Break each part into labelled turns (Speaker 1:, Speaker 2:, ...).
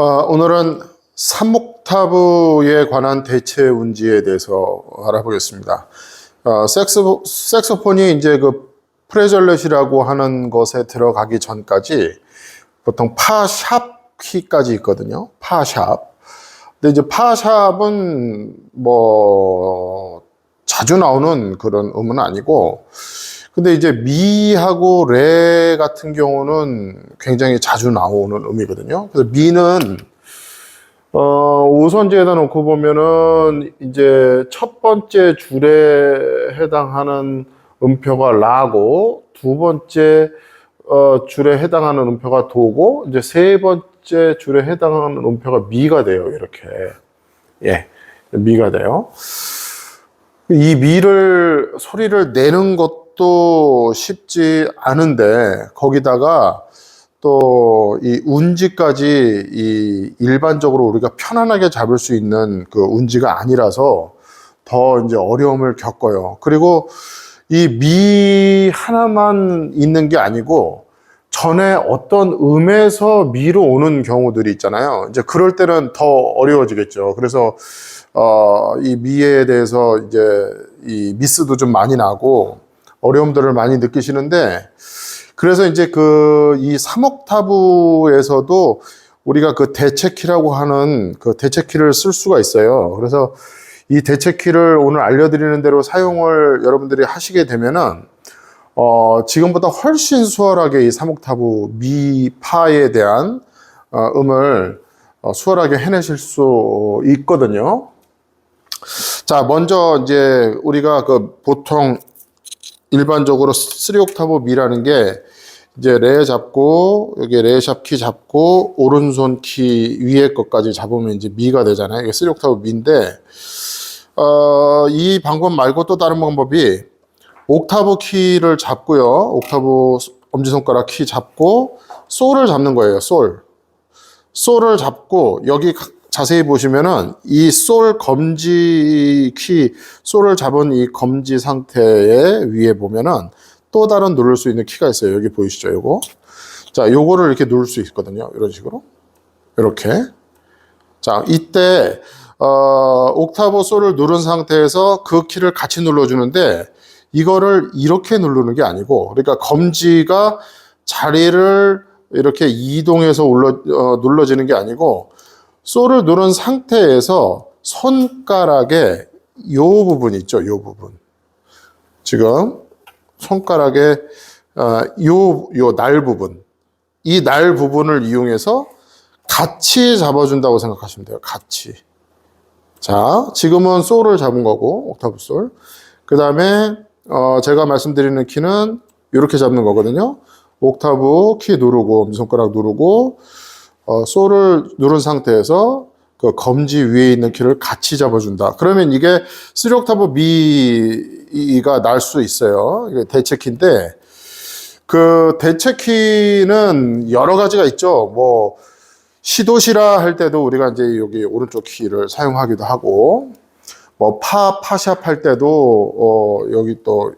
Speaker 1: 어, 오늘은 3옥타브에 관한 대체 운지에 대해서 알아보겠습니다. 어, 섹스, 색소폰이 이제 그 프레절렛이라고 하는 것에 들어가기 전까지 보통 파샵 키까지 있거든요. 파샵. 근데 이제 파샵은 뭐 자주 나오는 그런 음은 아니고 근데 이제 미하고 레 같은 경우는 굉장히 자주 나오는 음이거든요. 그래서 미는 어, 오선지에다 놓고 보면은 이제 첫 번째 줄에 해당하는 음표가 라고 두 번째 어, 줄에 해당하는 음표가 도고 이제 세 번째 줄에 해당하는 음표가 미가 돼요. 이렇게 예 미가 돼요. 이 미를 소리를 내는 것 도 쉽지 않은데 거기다가 또 이 운지까지 이 일반적으로 우리가 편안하게 잡을 수 있는 그 운지가 아니라서 더 이제 어려움을 겪어요. 그리고 이 미 하나만 있는 게 아니고 전에 어떤 음에서 미로 오는 경우들이 있잖아요. 이제 그럴 때는 더 어려워지겠죠. 그래서 어, 이 미에 대해서 이제 이 미스도 좀 많이 나고 어려움들을 많이 느끼시는데 그래서 이제 그 이 3옥타브에서도 우리가 그 대체키라고 하는 그 대체키를 쓸 수가 있어요. 그래서 이 대체키를 오늘 알려드리는 대로 사용을 여러분들이 하시게 되면은 어, 지금보다 훨씬 수월하게 이 3옥타브 미파에 대한 어, 음을 어, 수월하게 해내실 수 있거든요. 자, 먼저 이제 우리가 그 보통 일반적으로 3옥타브 미라는 게 이제 레 잡고 여기 레샵 키 잡고 오른손 키 위에 것까지 잡으면 이제 미가 되잖아요. 이게 3옥타브 미인데 어, 이 방법 말고 또 다른 방법이 옥타브 키를 잡고요. 옥타브 엄지손가락 키 잡고 솔을 잡는 거예요. 솔. 솔을 잡고 여기 자세히 보시면은 이 솔 검지 키, 솔을 잡은 이 검지 상태에 위에 보면은 또 다른 누를 수 있는 키가 있어요. 여기 보이시죠? 요거. 자, 요거를 이렇게 누를 수 있거든요. 이런 식으로. 이렇게. 자, 이때 어, 옥타브 솔을 누른 상태에서 그 키를 같이 눌러주는데 이거를 이렇게 누르는 게 아니고 그러니까 검지가 자리를 이렇게 이동해서 올러, 어, 눌러지는 게 아니고 솔을 누른 상태에서 손가락에 요 부분 있죠, 요 부분. 지금 손가락에 어, 요, 요 날 부분. 이 날 부분을 이용해서 같이 잡아준다고 생각하시면 돼요. 같이. 자, 지금은 솔을 잡은 거고, 옥타브 솔. 그 다음에, 어, 제가 말씀드리는 키는 이렇게 잡는 거거든요. 옥타브 키 누르고, 엄지손가락 누르고, 어, 솔을 누른 상태에서 그 검지 위에 있는 키를 같이 잡아준다. 그러면 이게 3옥타브 미가 날 수 있어요. 이게 대체 키인데, 그 대체 키는 여러 가지가 있죠. 뭐, 시도시라 할 때도 우리가 이제 여기 오른쪽 키를 사용하기도 하고, 뭐, 파, 파샵 할 때도, 어, 여기 또,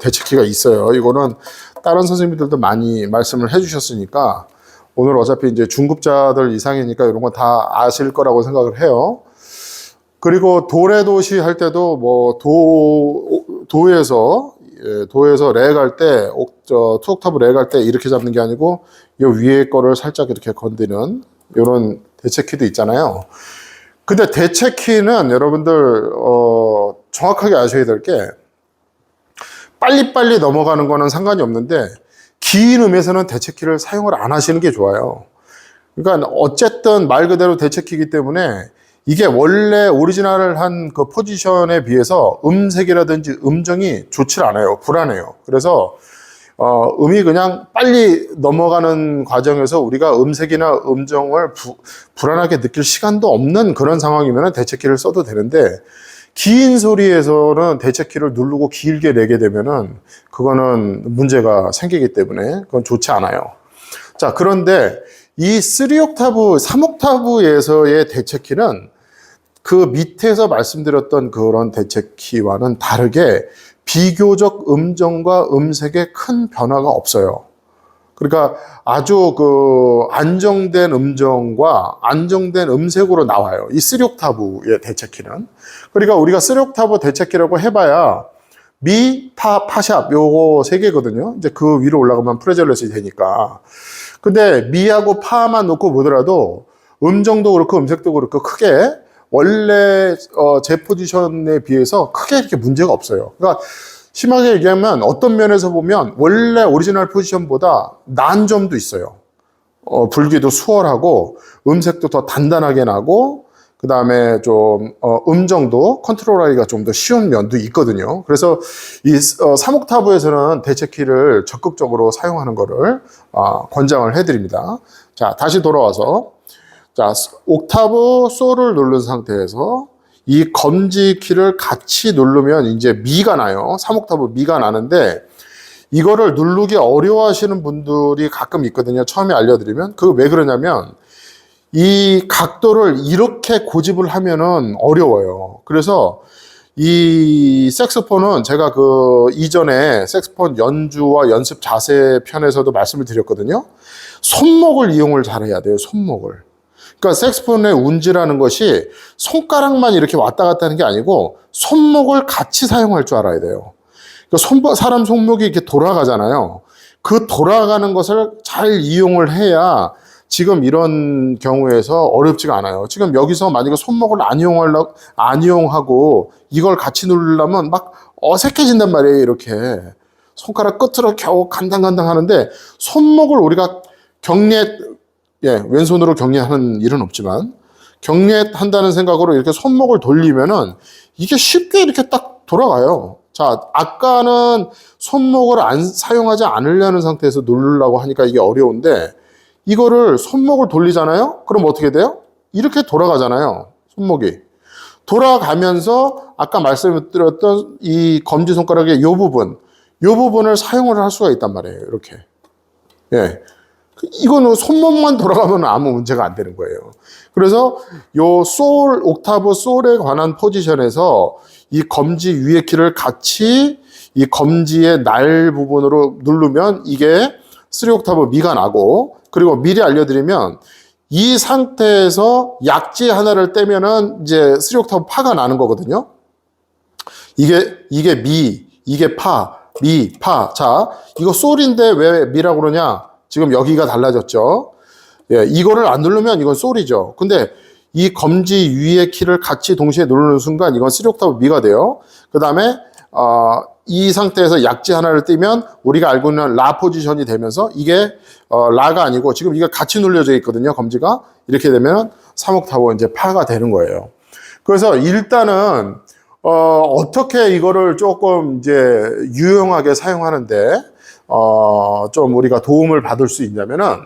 Speaker 1: 대체 키가 있어요. 이거는 다른 선생님들도 많이 말씀을 해주셨으니까, 오늘 어차피 이제 중급자들 이상이니까 이런 건 다 아실 거라고 생각을 해요. 그리고 도레도시 할 때도 뭐, 도, 도에서, 예, 도에서 레갈 때, 저, 레갈때 이렇게 잡는 게 아니고, 이 위에 거를 살짝 이렇게 건드는 이런 대체키도 있잖아요. 근데 대체키는 여러분들 어, 정확하게 아셔야 될 게 빨리빨리 넘어가는 거는 상관이 없는데 긴 음에서는 대체키를 사용을 안 하시는 게 좋아요. 그러니까 어쨌든 말 그대로 대체키이기 때문에 이게 원래 오리지널을 한그 포지션에 비해서 음색이라든지 음정이 좋질 않아요. 불안해요. 그래서 어, 음이 그냥 빨리 넘어가는 과정에서 우리가 음색이나 음정을 부, 불안하게 느낄 시간도 없는 그런 상황이면 대체키를 써도 되는데 긴 소리에서는 대체키를 누르고 길게 내게 되면은 그거는 문제가 생기기 때문에 그건 좋지 않아요. 자, 그런데 이 3옥타브, 3옥타브에서의 대체키는 그 밑에서 말씀드렸던 그런 대체키와는 다르게 비교적 음정과 음색에 큰 변화가 없어요. 그러니까 아주 그 안정된 음정과 안정된 음색으로 나와요. 이 3옥타브의 대체키는. 그러니까 우리가 3옥타브 대체키라고 해봐야 미, 파, 파샵 요거 세 개거든요. 이제 그 위로 올라가면 프레젤렛이 되니까. 근데 미하고 파만 놓고 보더라도 음정도 그렇고 음색도 그렇고 크게 원래 어, 제 포지션에 비해서 크게 이렇게 문제가 없어요. 그러니까 심하게 얘기하면 어떤 면에서 보면 원래 오리지널 포지션보다 나은 점도 있어요. 어, 불기도 수월하고 음색도 더 단단하게 나고 그 다음에 좀 어, 음정도 컨트롤하기가 좀 더 쉬운 면도 있거든요. 그래서 이 어, 3옥타브에서는 대체 키를 적극적으로 사용하는 것을 어, 권장을 해드립니다. 자 다시 돌아와서 자 옥타브 소를 누른 상태에서 이 검지 키를 같이 누르면 이제 미가 나요. 3옥타브 미가 나는데 이거를 누르기 어려워 하시는 분들이 가끔 있거든요. 처음에 알려드리면 그 왜 그러냐면 이 각도를 이렇게 고집을 하면은 어려워요. 그래서 이 색소폰은 제가 그 이전에 색소폰 연주와 연습 자세 편에서도 말씀을 드렸거든요. 손목을 이용을 잘해야 돼요. 손목을. 그러니까 색소폰의 운지라는 것이 손가락만 이렇게 왔다 갔다 하는 게 아니고 손목을 같이 사용할 줄 알아야 돼요. 그러니까 손, 사람 손목이 이렇게 돌아가잖아요. 그 돌아가는 것을 잘 이용을 해야 지금 이런 경우에서 어렵지가 않아요. 지금 여기서 만약에 손목을 안 이용하려, 안 이용하고 이걸 같이 누르려면 막 어색해진단 말이에요. 이렇게. 손가락 끝으로 겨우 간당간당 하는데 손목을 우리가 경례, 예, 왼손으로 경례하는 일은 없지만 경례한다는 생각으로 이렇게 손목을 돌리면은 이게 쉽게 이렇게 딱 돌아가요. 자, 아까는 손목을 안 사용하지 않으려는 상태에서 누르려고 하니까 이게 어려운데 이거를 손목을 돌리잖아요? 그럼 어떻게 돼요? 이렇게 돌아가잖아요. 손목이. 돌아가면서 아까 말씀드렸던 이 검지 손가락의 요 부분, 요 부분을 사용을 할 수가 있단 말이에요. 이렇게. 예. 이거는 손목만 돌아가면 아무 문제가 안 되는 거예요. 그래서 요 솔, 옥타브 솔에 관한 포지션에서 이 검지 위의 키를 같이 이 검지의 날 부분으로 누르면 이게 3옥타브 미가 나고 그리고 미리 알려드리면 이 상태에서 약지 하나를 떼면은 이제 3옥타브 파가 나는 거거든요. 이게 이게 미, 이게 파, 미, 파. 자, 이거 솔인데 왜 미라고 그러냐? 지금 여기가 달라졌죠. 예, 이거를 안 누르면 이건 솔이죠. 근데 이 검지 위의 키를 같이 동시에 누르는 순간 이건 3옥타브 미가 돼요. 그 다음에 어, 이 상태에서 약지 하나를 띄면 우리가 알고 있는 라 포지션이 되면서 이게 어, 라가 아니고 지금 이게 같이 눌려져 있거든요. 검지가 이렇게 되면 3옥타브 이제 파가 되는 거예요. 그래서 일단은 어, 어떻게 이거를 조금 이제 유용하게 사용하는데 어, 좀 우리가 도움을 받을 수 있냐면은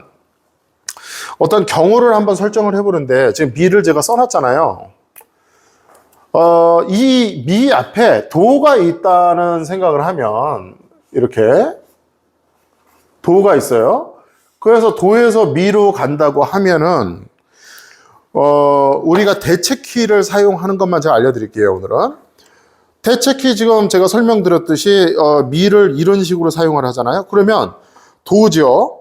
Speaker 1: 어떤 경우를 한번 설정을 해보는데 지금 미를 제가 써놨잖아요. 어, 이 미 앞에 도가 있다는 생각을 하면 이렇게 도가 있어요. 그래서 도에서 미로 간다고 하면은 어, 우리가 대체키를 사용하는 것만 제가 알려드릴게요, 오늘은. 대체키 지금 제가 설명드렸듯이 어, 미를 이런 식으로 사용을 하잖아요. 그러면 도죠.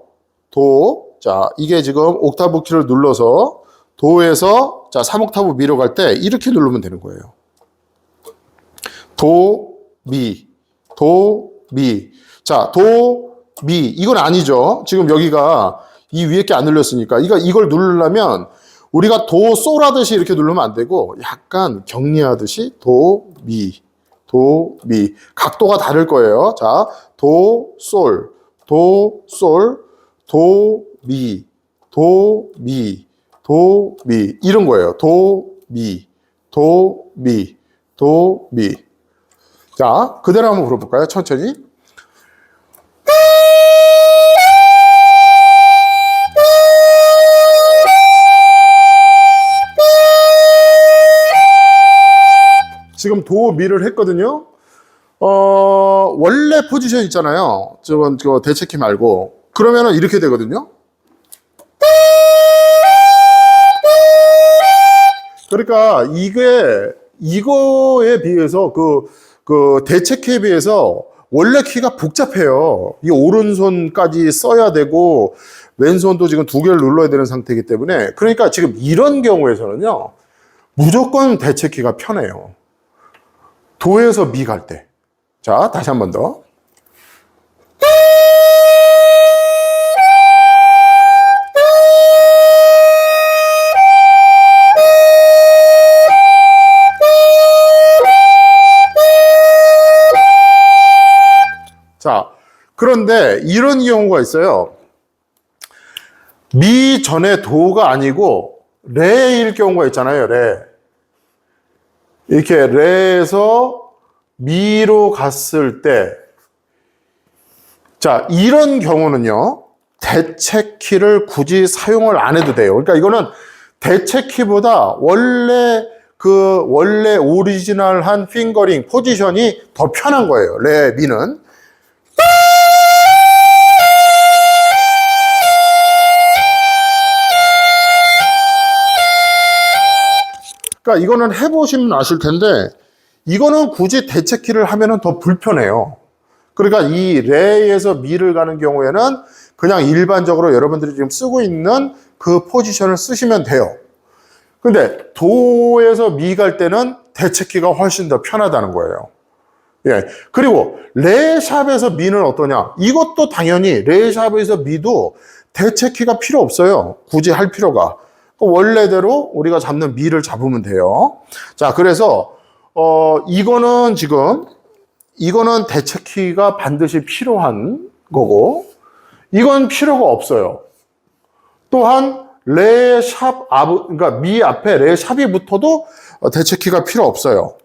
Speaker 1: 도. 자, 이게 지금 옥타브 키를 눌러서 도에서 자, 3옥타브 미로 갈 때 이렇게 누르면 되는 거예요. 도, 미, 도, 미. 자, 도, 미. 이건 아니죠. 지금 여기가 이 위에 게 안 눌렸으니까. 이거, 이걸 누르려면 우리가 도, 솔 하듯이 이렇게 누르면 안 되고 약간 격리하듯이 도, 미, 도, 미. 각도가 다를 거예요. 자, 도, 솔, 도, 솔, 도, 미, 도, 미, 도, 미. 이런 거예요. 도, 미, 도, 미, 도, 미. 자, 그대로 한번 불어볼까요? 천천히. 지금 도, 미를 했거든요. 어, 원래 포지션 있잖아요. 저건 저 대체키 말고. 그러면은 이렇게 되거든요. 그러니까 이게 이거에 비해서 그, 그 대체키에 비해서 원래 키가 복잡해요. 이 오른손까지 써야 되고 왼손도 지금 두 개를 눌러야 되는 상태이기 때문에 그러니까 지금 이런 경우에서는요. 무조건 대체키가 편해요. 도에서 미 갈 때. 자, 다시 한 번 더. 자, 그런데 이런 경우가 있어요. 미 전에 도가 아니고 레일 경우가 있잖아요. 레. 이렇게 레에서 미로 갔을 때, 자, 이런 경우는요, 대체키를 굳이 사용을 안 해도 돼요. 그러니까 이거는 대체키보다 원래 그 원래 오리지널한 핑거링 포지션이 더 편한 거예요. 레, 미는. 그러니까 이거는 해보시면 아실 텐데 이거는 굳이 대체키를 하면은 더 불편해요. 그러니까 이 레에서 미를 가는 경우에는 그냥 일반적으로 여러분들이 지금 쓰고 있는 그 포지션을 쓰시면 돼요. 근데 도에서 미 갈 때는 대체키가 훨씬 더 편하다는 거예요. 예. 그리고 레샵에서 미는 어떠냐? 이것도 당연히 레샵에서 미도 대체키가 필요 없어요. 굳이 할 필요가. 그 원래대로 우리가 잡는 미를 잡으면 돼요. 자, 그래서 어 이거는 지금 이거는 대체키가 반드시 필요한 거고 이건 필요가 없어요. 또한 레샵 앞 그러니까 미 앞에 레샵이 붙어도 대체키가 필요 없어요.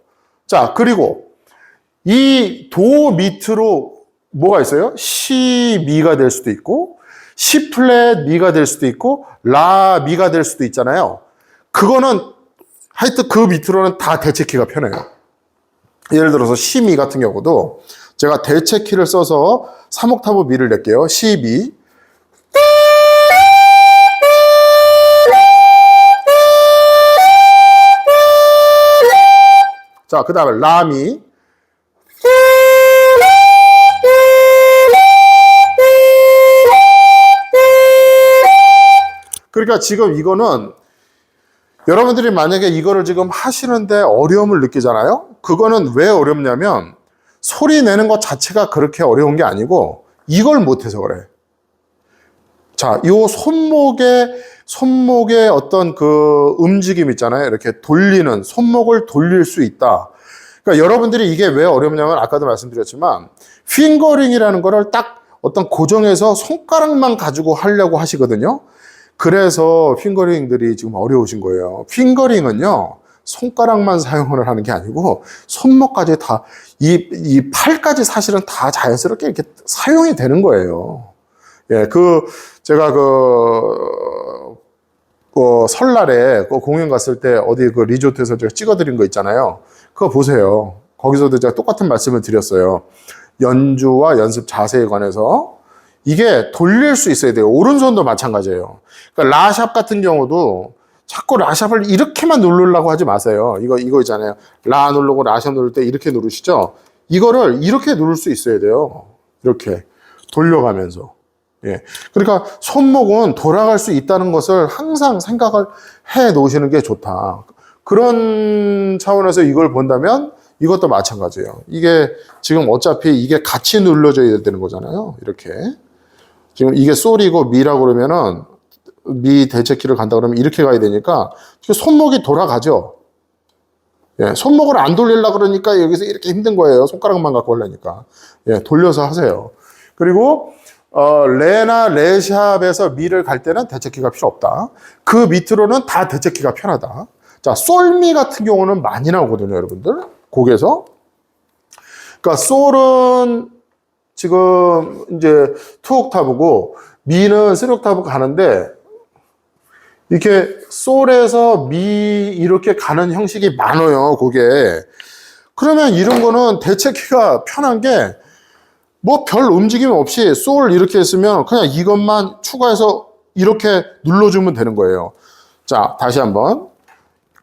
Speaker 1: 자, 그리고 이 도 밑으로 뭐가 있어요? 시 미가 될 수도 있고 시 플랫 미가 될 수도 있고 라 미가 될 수도 있잖아요. 그거는 하여튼 그 밑으로는 다 대체 키가 편해요. 예를 들어서 시미 같은 경우도 제가 대체 키를 써서 3옥타브 미를 낼게요. 시미. 자, 그 다음에 라미. 그러니까 지금 이거는 여러분들이 만약에 이거를 지금 하시는데 어려움을 느끼잖아요? 그거는 왜 어렵냐면 소리 내는 것 자체가 그렇게 어려운 게 아니고 이걸 못해서 그래. 자, 요 손목에, 손목에 어떤 그 움직임 있잖아요. 이렇게 돌리는, 손목을 돌릴 수 있다. 그러니까 여러분들이 이게 왜 어렵냐면 아까도 말씀드렸지만 핑거링이라는 거를 딱 어떤 고정해서 손가락만 가지고 하려고 하시거든요. 그래서 핑거링들이 지금 어려우신 거예요. 핑거링은요, 손가락만 사용을 하는 게 아니고, 손목까지 다, 이, 이 팔까지 사실은 다 자연스럽게 이렇게 사용이 되는 거예요. 예, 그, 제가 그, 그 설날에 그 공연 갔을 때 어디 그 리조트에서 제가 찍어드린 거 있잖아요. 그거 보세요. 거기서도 제가 똑같은 말씀을 드렸어요. 연주와 연습 자세에 관해서 이게 돌릴 수 있어야 돼요. 오른손도 마찬가지예요. 그러니까 라샵 같은 경우도 자꾸 라샵을 이렇게만 누르려고 하지 마세요. 이거 이거 있잖아요. 라 누르고 라샵 누를 때 이렇게 누르시죠. 이거를 이렇게 누를 수 있어야 돼요. 이렇게 돌려가면서. 예. 그러니까 손목은 돌아갈 수 있다는 것을 항상 생각을 해 놓으시는 게 좋다. 그런 차원에서 이걸 본다면 이것도 마찬가지예요. 이게 지금 어차피 이게 같이 눌러져야 되는 거잖아요. 이렇게. 지금 이게 솔이고 미라고 그러면은 미 대체키를 간다 그러면 이렇게 가야 되니까 손목이 돌아가죠. 예, 손목을 안 돌리려 그러니까 여기서 이렇게 힘든 거예요. 손가락만 갖고 하려니까. 예, 돌려서 하세요. 그리고 어, 레나 레샵에서 미를 갈 때는 대체키가 필요 없다. 그 밑으로는 다 대체키가 편하다. 자, 솔미 같은 경우는 많이 나오거든요, 여러분들. 곡에서. 그러니까 솔은 지금 이제 투 옥타브고 미는 쓰리 옥타브 가는데 이렇게 솔에서 미 이렇게 가는 형식이 많아요, 곡에. 그러면 이런 거는 대체키가 편한 게 뭐 별 움직임 없이 솔 이렇게 했으면 그냥 이것만 추가해서 이렇게 눌러주면 되는 거예요. 자, 다시 한번.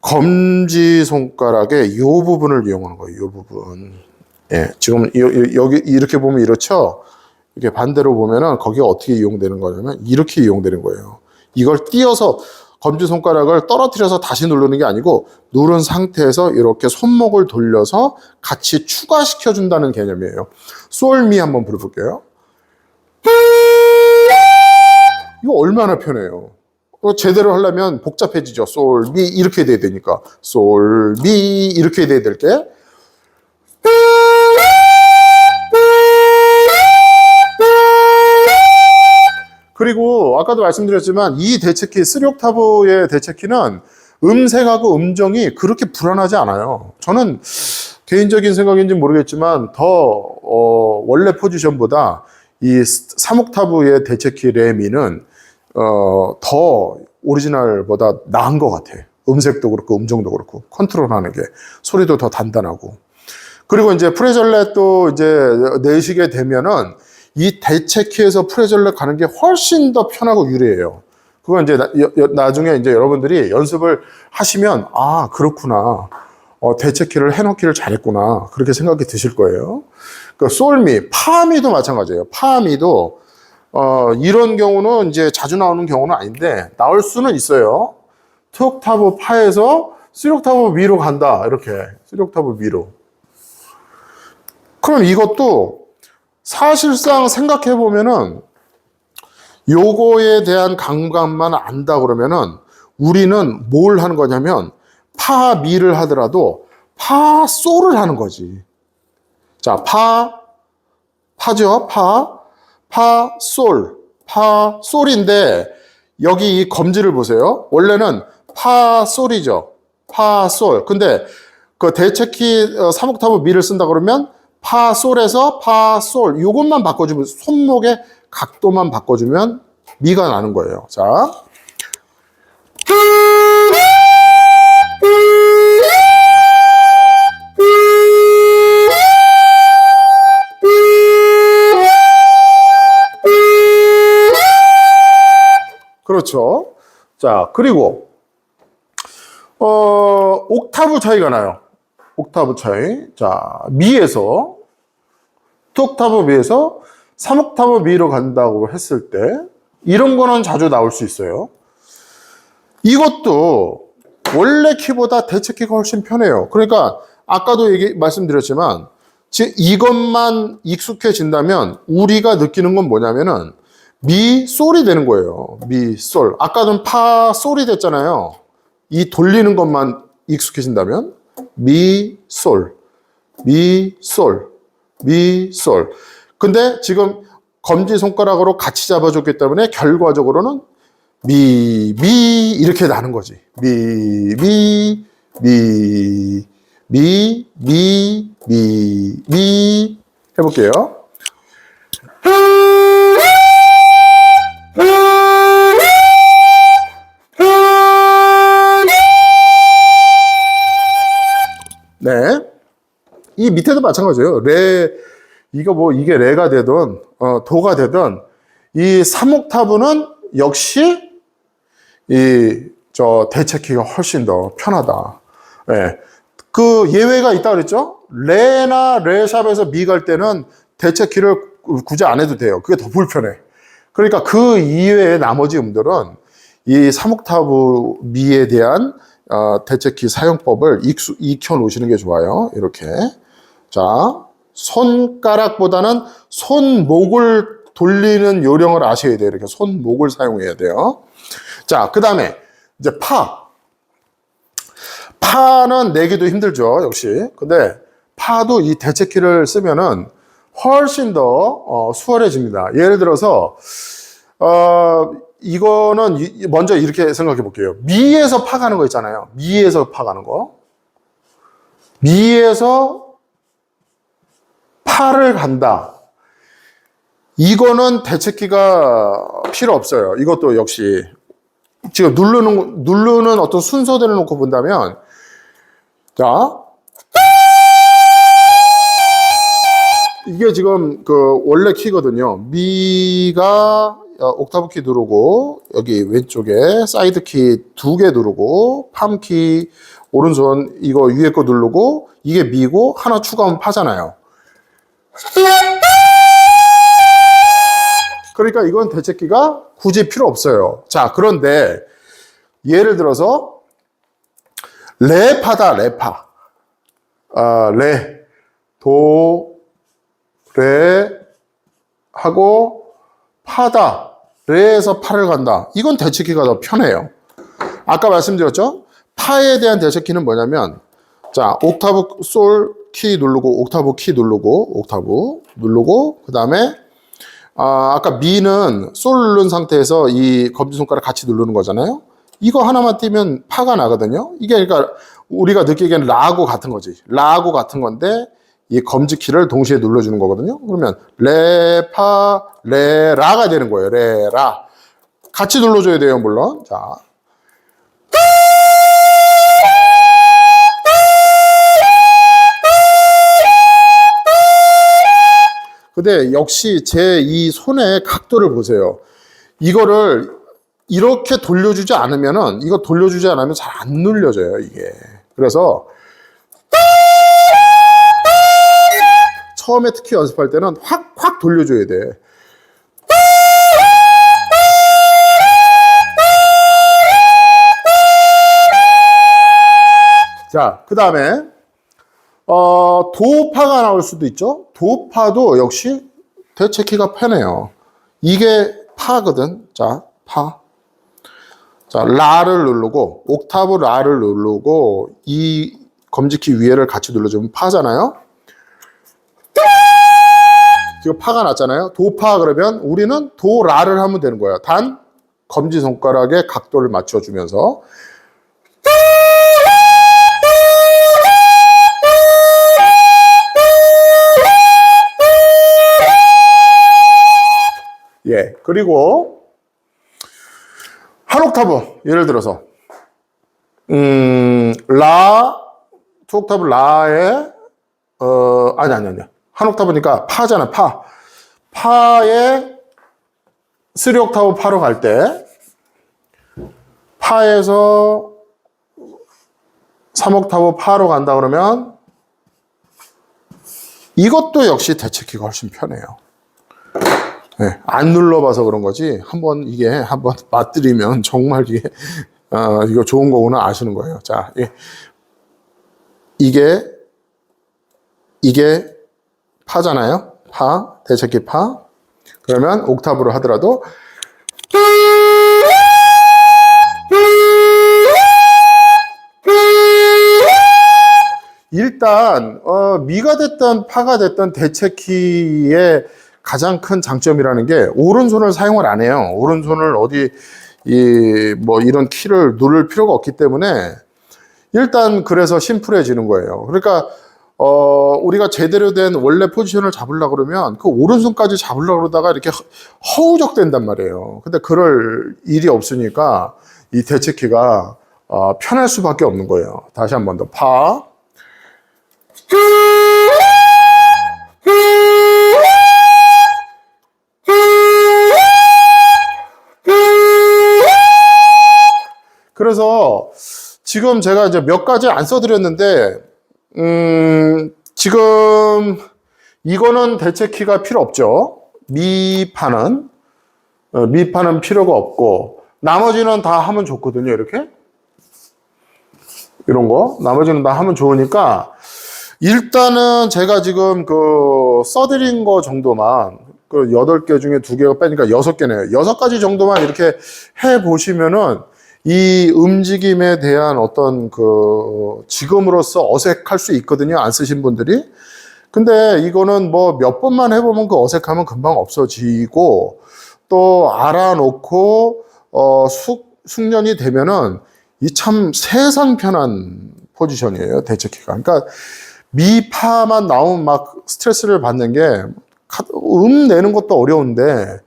Speaker 1: 검지 손가락의 이 부분을 이용하는 거예요, 이 부분. 예, 지금 여기 이렇게 보면 이렇죠. 이렇게 반대로 보면은 거기가 어떻게 이용되는 거냐면 이렇게 이용되는 거예요. 이걸 띄어서 검지 손가락을 떨어뜨려서 다시 누르는 게 아니고 누른 상태에서 이렇게 손목을 돌려서 같이 추가시켜 준다는 개념이에요. 솔미 한번 불러볼게요. 이거 얼마나 편해요. 어, 제대로 하려면 복잡해지죠. 솔, 미 이렇게 돼야 되니까 솔, 미 이렇게 돼야 될 게. 그리고 아까도 말씀드렸지만 이 대체키, 3옥타브의 대체키는 음색하고 음정이 그렇게 불안하지 않아요. 저는 개인적인 생각인지 모르겠지만 더 어, 원래 포지션보다 이 3옥타브의 대체키 레미는 어, 더 오리지널보다 나은 것 같아. 음색도 그렇고 음정도 그렇고 컨트롤하는 게 소리도 더 단단하고 그리고 이제 프레절렛도 이제 내시게 되면은 이 대체키에서 프레절렛 가는 게 훨씬 더 편하고 유리해요. 그건 이제 나, 여- 나중에 이제 여러분들이 연습을 하시면 아 그렇구나. 어, 대체키를 해놓기를 잘했구나. 그렇게 생각이 드실 거예요. 그 솔미, 파미도 마찬가지예요. 파미도 어, 이런 경우는 이제 자주 나오는 경우는 아닌데 나올 수는 있어요. 투옥타브 파에서 쓰리옥타브 미로 간다. 이렇게 쓰리옥타브 미로. 그럼 이것도 사실상 생각해 보면은 요거에 대한 감각만 안다 그러면은 우리는 뭘 하는 거냐면 파 미를 하더라도 파 소를 하는 거지. 자, 파 파죠? 파 파, 솔, 파, 솔인데 여기 이 검지를 보세요. 원래는 파, 솔이죠. 파, 솔. 근데 그 대체키 어, 3옥타브 미를 쓴다 그러면 파, 솔에서 파, 솔. 요것만 바꿔주면 손목의 각도만 바꿔주면 미가 나는 거예요. 자. 그렇죠. 자, 그리고, 어, 옥타브 차이가 나요. 옥타브 차이. 자, 미에서, 투 옥타브 미에서 3옥타브 미로 간다고 했을 때, 이런 거는 자주 나올 수 있어요. 이것도 원래 키보다 대체 키가 훨씬 편해요. 그러니까, 아까도 얘기, 말씀드렸지만, 즉, 이것만 익숙해진다면, 우리가 느끼는 건 뭐냐면은, 미, 솔이 되는 거예요. 미, 솔. 아까는 파, 솔이 됐잖아요. 이 돌리는 것만 익숙해진다면 미, 솔, 미, 솔, 미, 솔. 근데 지금 검지 손가락으로 같이 잡아줬기 때문에 결과적으로는 미, 미 이렇게 나는 거지. 미, 미, 미, 미, 미, 미, 미 해볼게요. 이 밑에도 마찬가지예요. 레, 이거 뭐, 이게 레가 되든, 어, 도가 되든, 이 3옥타브는 역시, 이, 저, 대체키가 훨씬 더 편하다. 예. 그 예외가 있다 그랬죠? 레나 레샵에서 미 갈 때는 대체키를 굳이 안 해도 돼요. 그게 더 불편해. 그러니까 그 이외의 나머지 음들은 이 3옥타브 미에 대한 어, 대체키 사용법을 익혀 놓으시는 게 좋아요. 이렇게. 자, 손가락보다는 손목을 돌리는 요령을 아셔야 돼요. 이렇게 손목을 사용해야 돼요. 자, 그 다음에 이제 파. 파는 내기도 힘들죠, 역시. 근데 파도 이 대체키를 쓰면은 훨씬 더 어, 수월해집니다. 예를 들어서 어, 이거는 이- 먼저 이렇게 생각해 볼게요. 미에서 파 가는 거 있잖아요. 미에서 파 가는 거. 미에서 파를 간다. 이거는 대체키가 필요 없어요. 이것도 역시 지금 누르는 누르는 어떤 순서대로 놓고 본다면 자 이게 지금 그 원래 키거든요. 미가 어, 옥타브 키 누르고 여기 왼쪽에 사이드 키 두 개 누르고 팜 키 오른손 이거 위에 거 누르고 이게 미고 하나 추가하면 파잖아요. 그러니까 이건 대체키가 굳이 필요 없어요. 자, 그런데 예를 들어서 레파다, 레파. 아, 레, 도, 레 하고 파다. 레에서 파를 간다. 이건 대체키가 더 편해요. 아까 말씀드렸죠? 파에 대한 대체키는 뭐냐면 자, 옥타브 솔 키 누르고 옥타브 키 누르고 옥타브 누르고 그 다음에 아, 아까 미는 솔 누른 상태에서 이 검지손가락 같이 누르는 거잖아요. 이거 하나만 띄면 파가 나거든요. 이게 그러니까 우리가 느끼기에는 라하고 같은 거지. 라하고 같은 건데 이 검지 키를 동시에 눌러주는 거거든요. 그러면 레, 파, 레, 라가 되는 거예요. 레, 라. 같이 눌러줘야 돼요, 물론. 자. 근데 역시 제 이 손의 각도를 보세요. 이거를 이렇게 돌려주지 않으면은 이거 돌려주지 않으면 잘 안 눌려져요 이게. 그래서 처음에 특히 연습할 때는 확 확 돌려줘야 돼. 자, 그 다음에 어, 도파가 나올 수도 있죠. 도파도 역시 대체 키가 편해요. 이게 파거든. 자, 파. 자, 라를 누르고 옥타브 라를 누르고 이 검지키 위에를 같이 눌러주면 파잖아요. 지금 파가 났잖아요. 도파 그러면 우리는 도라를 하면 되는 거예요. 단 검지 손가락의 각도를 맞춰주면서 예 그리고 한 옥타브 예를 들어서. 음 라 투 옥타브 라에 어 아니 아니 아니 한 옥타브니까 파잖아 파. 파에 3 옥타브 파로 갈 때 파에서 3 옥타브 파로 간다 그러면 이것도 역시 대체키가 훨씬 편해요. 네, 안 눌러봐서 그런 거지 한번 이게 한번 맛들이면 정말 이게 어, 이거 좋은 거구나 아시는 거예요. 자, 예. 이게 이게 파잖아요. 파 대체키 파. 그러면 옥타브로 하더라도 일단 어, 미가 됐던 파가 됐던 대체키의 가장 큰 장점이라는 게 오른손을 사용을 안 해요. 오른손을 어디 이 뭐 이런 키를 누를 필요가 없기 때문에 일단 그래서 심플해지는 거예요. 그러니까 어 우리가 제대로 된 원래 포지션을 잡으려고 그러면 그 오른손까지 잡으려고 그러다가 이렇게 허- 허우적된단 말이에요. 근데 그럴 일이 없으니까 이 대체키가 어, 편할 수밖에 없는 거예요. 다시 한 번 더 파. 그래서 지금 제가 이제 몇 가지 안 써드렸는데, 음, 지금 이거는 대체 키가 필요 없죠. 미파는, 어, 미파는 필요가 없고, 나머지는 다 하면 좋거든요, 이렇게. 이런 거. 나머지는 다 하면 좋으니까, 일단은 제가 지금 그 써드린 거 정도만, 그 여덟 개 중에 두 개가 빼니까 여섯 개네요. 여섯 가지 정도만 이렇게 해 보시면은 이 움직임에 대한 어떤 그 지금으로서 어색할 수 있거든요. 안 쓰신 분들이. 근데 이거는 뭐 몇 번만 해보면 그 어색함은 금방 없어지고 또 알아놓고 어 숙, 숙련이 되면은 이 참 세상 편한 포지션이에요. 대체키가. 그러니까 미파만 나오면 막 스트레스를 받는 게 음 내는 것도 어려운데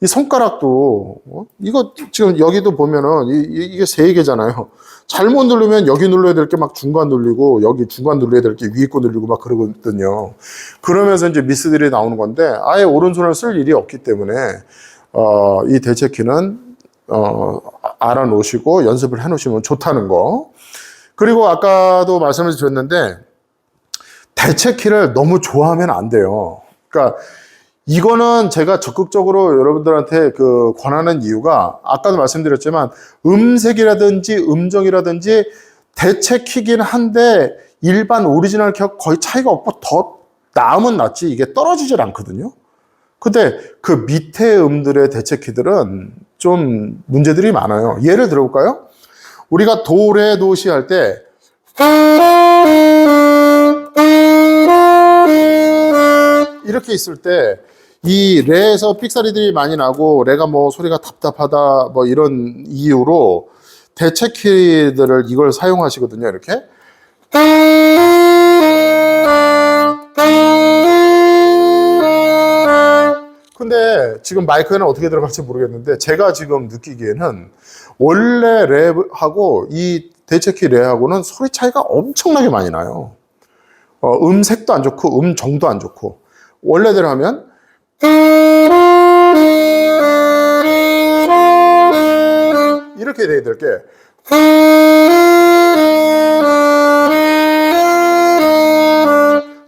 Speaker 1: 이 손가락도 어? 이거 지금 여기도 보면은 이, 게세 개잖아요. 잘못 누르면 여기 눌러야 될 게 막 중간 눌리고 여기 중간 눌러야 될 게 위에 거 눌리고 막 그러거든요. 그러면서 이제 미스들이 나오는 건데 아예 오른손을 쓸 일이 없기 때문에 어, 이 대체키는 어, 알아놓으시고 연습을 해놓으시면 좋다는 거. 그리고 아까도 말씀을 드렸는데 대체키를 너무 좋아하면 안 돼요. 그러니까 이거는 제가 적극적으로 여러분들한테 그 권하는 이유가 아까도 말씀드렸지만 음색이라든지 음정이라든지 대체 키긴 한데 일반 오리지널 키와 거의 차이가 없고 더 나으면 낫지 이게 떨어지질 않거든요. 근데 그 밑에 음들의 대체 키들은 좀 문제들이 많아요. 예를 들어볼까요? 우리가 도레 도시 할 때 이렇게 있을 때 이 레에서 삑사리들이 많이 나고 레가 뭐 소리가 답답하다 뭐 이런 이유로 대체 키들을 이걸 사용하시거든요. 이렇게 근데 지금 마이크에는 어떻게 들어갈지 모르겠는데 제가 지금 느끼기에는 원래 랩하고 이 대체키 랩하고는 소리 차이가 엄청나게 많이 나요. 어, 음색도 안 좋고 음정도 안 좋고 원래대로 하면 이렇게 돼야 될 게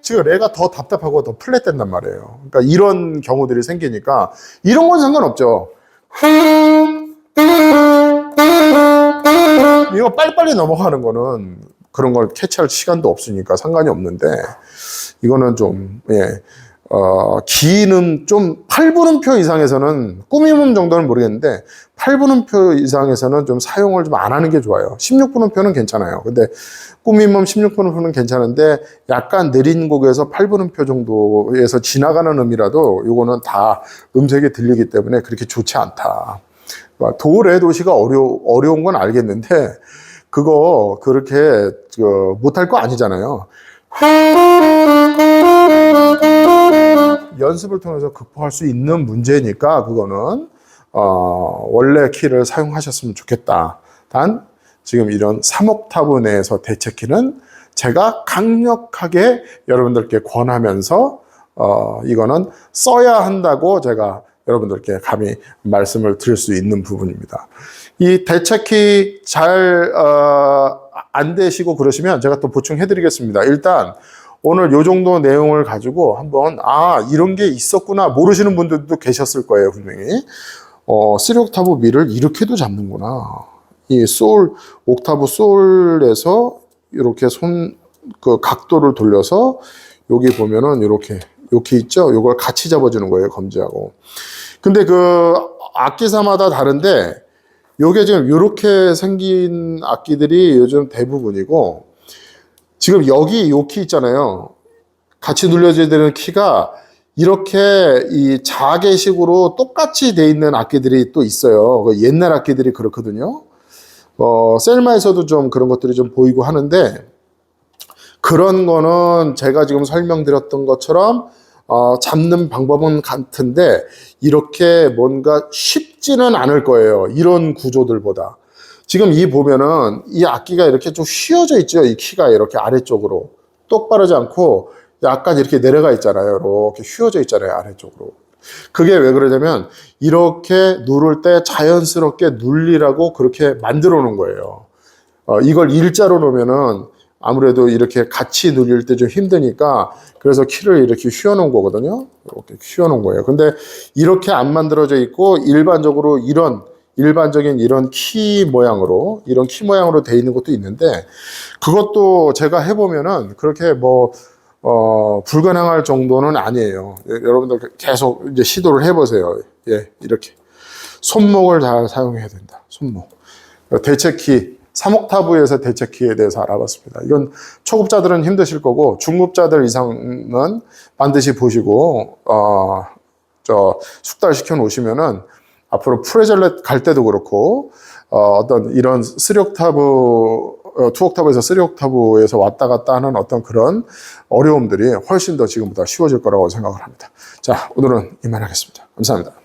Speaker 1: 지금 레가 더 답답하고 더 플랫된단 말이에요. 그러니까 이런 경우들이 생기니까 이런 건 상관없죠. 이거 빨리빨리 넘어가는 거는 그런 걸 캐치할 시간도 없으니까 상관이 없는데 이거는 좀 예. 어, 기는 좀 8분음표 이상에서는 꾸미음 정도는 모르겠는데 8분음표 이상에서는 좀 사용을 좀 안 하는 게 좋아요. 16분음표는 괜찮아요. 근데 꾸미음 16분음표는 괜찮은데 약간 느린 곡에서 8분음표 정도에서 지나가는 음이라도 이거는 다 음색이 들리기 때문에 그렇게 좋지 않다. 도레 도시가 어려, 어려운 건 알겠는데 그거 그렇게 그 못할 거 아니잖아요. 연습을 통해서 극복할 수 있는 문제니까 그거는 어, 원래 키를 사용하셨으면 좋겠다. 단 지금 이런 3옥타브 내에서 대체 키는 제가 강력하게 여러분들께 권하면서 어, 이거는 써야 한다고 제가 여러분들께 감히 말씀을 드릴 수 있는 부분입니다. 이 대체키 잘, 어, 안 되시고 그러시면 제가 또 보충해 드리겠습니다. 일단, 오늘 요 정도 내용을 가지고 한번, 아, 이런 게 있었구나. 모르시는 분들도 계셨을 거예요, 분명히. 어, 3 옥타브 미를 이렇게도 잡는구나. 이 솔, 옥타브 솔에서 이렇게 손, 그 각도를 돌려서 여기 보면은 이렇게, 이렇게 있죠? 요걸 같이 잡아주는 거예요, 검지하고. 근데 그 악기사마다 다른데 요게 지금 이렇게 생긴 악기들이 요즘 대부분이고 지금 여기 요 키 있잖아요. 같이 눌려져야 되는 키가 이렇게 이 자개식으로 똑같이 돼 있는 악기들이 또 있어요. 그 옛날 악기들이 그렇거든요. 어, 셀마에서도 좀 그런 것들이 좀 보이고 하는데 그런 거는 제가 지금 설명드렸던 것처럼 어, 잡는 방법은 같은데 이렇게 뭔가 쉽지는 않을 거예요. 이런 구조들보다. 지금 이 보면은 이 악기가 이렇게 좀 휘어져 있죠. 이 키가 이렇게 아래쪽으로 똑바르지 않고 약간 이렇게 내려가 있잖아요. 이렇게 휘어져 있잖아요. 아래쪽으로. 그게 왜 그러냐면 이렇게 누를 때 자연스럽게 눌리라고 그렇게 만들어 놓은 거예요. 어, 이걸 일자로 놓으면은 아무래도 이렇게 같이 누릴 때 좀 힘드니까 그래서 키를 이렇게 휘어놓은 거거든요. 이렇게 휘어놓은 거예요. 근데 이렇게 안 만들어져 있고 일반적으로 이런 일반적인 이런 키 모양으로 이런 키 모양으로 돼 있는 것도 있는데 그것도 제가 해보면은 그렇게 뭐 어, 불가능할 정도는 아니에요. 예, 여러분들 계속 이제 시도를 해보세요. 예, 이렇게 손목을 잘 사용해야 된다. 손목. 대체키 3옥타브에서 대체키에 대해서 알아봤습니다. 이건 초급자들은 힘드실 거고 중급자들 이상은 반드시 보시고 어, 저 숙달 시켜 놓으시면은 앞으로 프레젤렛 갈 때도 그렇고 어, 어떤 이런 3옥타브 어, 2옥타브에서 3옥타브에서 왔다 갔다 하는 어떤 그런 어려움들이 훨씬 더 지금보다 쉬워질 거라고 생각을 합니다. 자, 오늘은 이만하겠습니다. 감사합니다.